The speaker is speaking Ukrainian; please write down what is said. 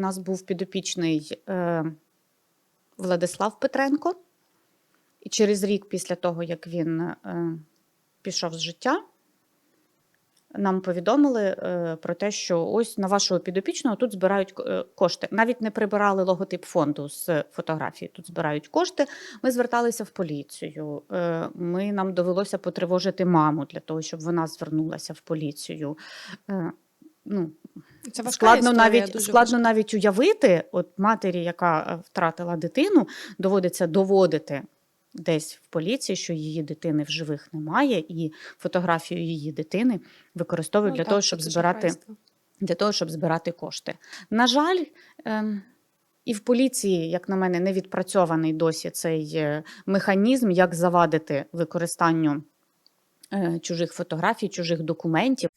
У нас був підопічний е, Владислав Петренко, і через рік після того, як він е, пішов з життя, нам повідомили е, про те, що ось на вашого підопічного тут збирають е, кошти. Навіть не прибирали логотип фонду з фотографії. Тут збирають кошти. Ми зверталися в поліцію. Е, Ми нам довелося потривожити маму для того, щоб вона звернулася в поліцію. Е, Ну, Це важка складно історія, навіть дуже складно важка. навіть уявити, от матері, яка е, втратила дитину, доводиться доводити десь в поліції, що її дитини в живих немає, і фотографію її дитини використовують Ну, для так, того, щоб збирати шахрайство. для того, щоб збирати кошти. На жаль, ем, і в поліції, як на мене, не відпрацьований досі цей е, механізм, як завадити використанню е, чужих фотографій, чужих документів.